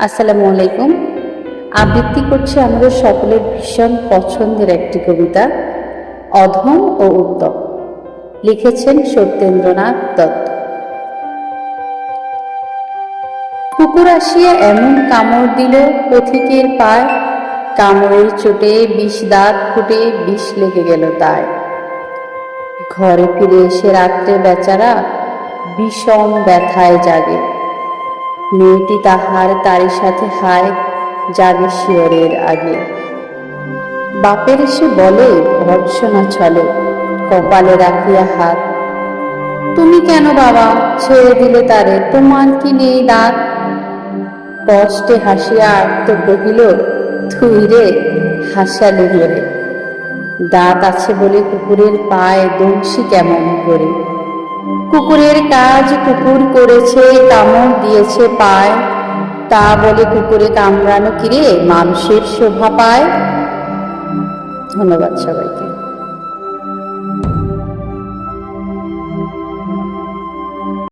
আসসালামু আলাইকুম। আবৃত্তি করছে আমাদের সকলের ভীষণ পছন্দের একটি কবিতা, অধম ও উত্তম। লিখেছেন সত্যেন্দ্রনাথ দত্ত। কুকুর আসিয়া এমন কামড় দিল পথিকের পায়, কামড়ের চোটে বিষ দাঁত ফুটে বিষ লেগে গেল তার ঘরে ফিরে এসে রাত্রে বেচারা বিষম ব্যথায় জাগে। মেয়েটি তাহার তারই সাথে হায় জাগে শিয়রের আগে। বাপের এসে বলে ভর্সনা ছলে কপালে রাখিয়া হাত। তুমি কেন বাবা, ছেড়ে দিলে তারে, তোমার কি নেই দাঁত? কষ্টে হাসিয়া আর্ত কহিল থুই রে হাসালি ধরে দাঁত আছে বলে কুকুরের পায়ে দংশি কেমন করে? কুকুরের কাজ কুকুর করেছে, কামড় দিয়েছে পায়। তা বলে কুকুরে কামড়ানো কিরে? মানুষের শোভা পায়। ধন্যবাদ সবাইকে।